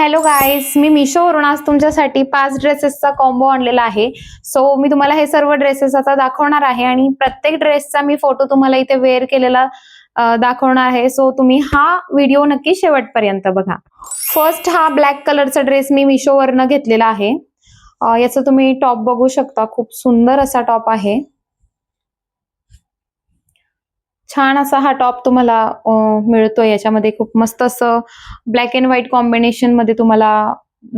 Hello guys मी मिशोवरून आज तुमच्यासाठी पाच ड्रेसेसचा कॉम्बो आणलेला आहे. सो मी तुम्हाला हे सर्व ड्रेसेस आता दाखवणार आहे आणि प्रत्येक ड्रेसचा मी फोटो तुम्हाला इथे वेअर केलेला दाखवणार आहे. सो तुम्ही हा व्हिडिओ नक्की शेवटपर्यंत बघा. फर्स्ट हा ब्लॅक कलरचा ड्रेस मी मिशोवरनं घेतलेला आहे. याचा याचं तुम्ही टॉप बघू शकता. खूप सुंदर असा टॉप आहे. छान असा हा टॉप तुम्हाला मिळतोय. याच्यामध्ये खूप मस्त असं ब्लॅक अँड व्हाईट कॉम्बिनेशनमध्ये तुम्हाला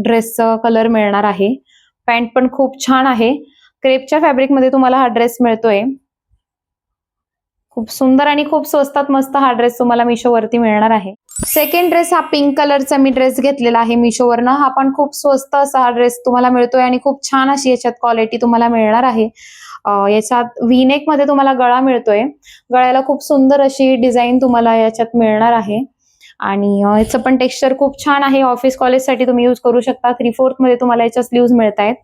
ड्रेसचा कलर मिळणार आहे. पॅन्ट पण खूप छान आहे. क्रेपच्या फॅब्रिकमध्ये तुम्हाला हा ड्रेस मिळतोय. खूप सुंदर आणि खूप स्वस्तात मस्त हा ड्रेस तुम्हाला मिशोवरती मिळणार आहे. सेकंड ड्रेस हा पिंक कलरचा मी ड्रेस घेतलेला आहे मिशोवरनं. हा पण खूप स्वस्त असा हा ड्रेस तुम्हाला मिळतोय आणि खूप छान अशी याच्यात क्वालिटी तुम्हाला मिळणार आहे. याच्यात व्हीनेकमध्ये तुम्हाला गळा मिळतोय. गळ्याला खूप सुंदर अशी डिझाईन तुम्हाला याच्यात मिळणार आहे. आणि याचं पण टेक्स्चर खूप छान आहे. ऑफिस कॉलेजसाठी तुम्ही यूज करू शकता. थ्री फोर्थमध्ये तुम्हाला याच्या स्लीव्ज मिळत आहेत.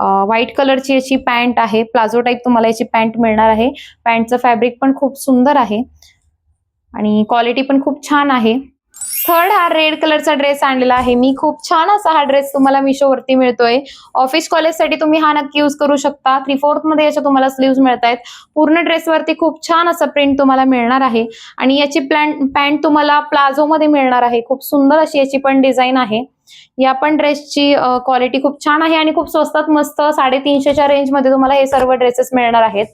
व्हाईट कलरची याची पॅन्ट आहे. प्लाझो टाईप तुम्हाला याची पॅन्ट मिळणार आहे. पॅन्टचं फॅब्रिक पण खूप सुंदर आहे. आणि क्वालिटी पण खूप छान आहे. थर्ड हा रेड कलरचा ड्रेस आणलेला आहे. मी खूप छान असा हा ड्रेस तुम्हाला मिशोवरती मिळतोय. ऑफिस कॉलेजसाठी तुम्ही हा नक्की यूज करू शकता. थ्री फोर्थमध्ये याच्या तुम्हाला स्लीव्ह मिळत आहेत पूर्ण ड्रेसवरती खूप छान असं प्रिंट तुम्हाला मिळणार आहे. आणि याची प्लॅन पॅन्ट तुम्हाला प्लाझो मध्ये मिळणार आहे. खूप सुंदर अशी याची पण डिझाईन आहे. या पण ड्रेसची क्वालिटी खूप छान आहे आणि खूप स्वस्तात मस्त साडेतीनशेच्या रेंजमध्ये तुम्हाला हे सर्व ड्रेसेस मिळणार आहेत.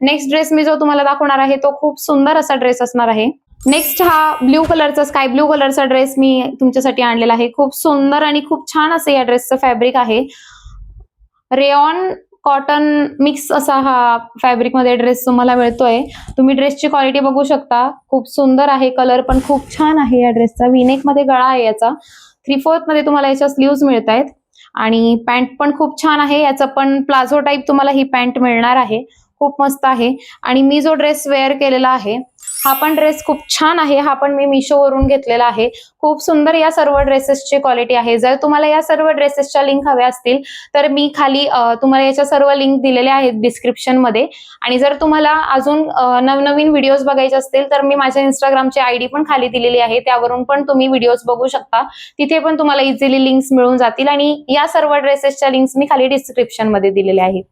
नेक्स्ट ड्रेस मी जो तुम्हाला दाखवणार आहे तो खूप सुंदर असा ड्रेस असणार आहे. नेक्स्ट हा ब्ल्यू कलरचा स्काय ब्ल्यू कलरचा ड्रेस मी तुमच्यासाठी आणलेला आहे. खूप सुंदर आणि खूप छान असं या ड्रेसचं फॅब्रिक आहे. रेऑन कॉटन मिक्स असा हा फॅब्रिकमध्ये ड्रेस तुम्हाला मिळतोय. तुम्ही ड्रेसची क्वालिटी बघू शकता. खूप सुंदर आहे कलर पण खूप छान आहे या ड्रेसचा विनेकमध्ये गळा आहे याचा. थ्री फोर्थमध्ये तुम्हाला याच्या स्लीव्ज मिळत आहेत आणि पॅन्ट पण खूप छान आहे. याचा पण प्लाझो टाईप तुम्हाला ही पॅन्ट मिळणार आहे. खूप मस्त आहे. आणि मी जो ड्रेस वेअर केलेला आहे हा पण ड्रेस खूप छान आहे. हा पण मी मिशोवरून घेतलेला आहे. खूप सुंदर या सर्व ड्रेसेसची क्वालिटी आहे. जर तुम्हाला या सर्व ड्रेसेसच्या लिंक हव्या असतील तर मी खाली तुम्हाला याच्या सर्व लिंक दिलेल्या आहेत डिस्क्रिप्शनमध्ये. आणि जर तुम्हाला अजून नवनवीन व्हिडिओज बघायचे असतील तर मी माझ्या इंस्टाग्रामची आयडी पण खाली दिलेली आहे. त्यावरून पण तुम्ही व्हिडिओज बघू शकता. तिथे पण तुम्हाला इझिली लिंक्स मिळून जातील. आणि या सर्व ड्रेसेसच्या लिंक्स मी खाली डिस्क्रिप्शनमध्ये दिलेल्या आहेत.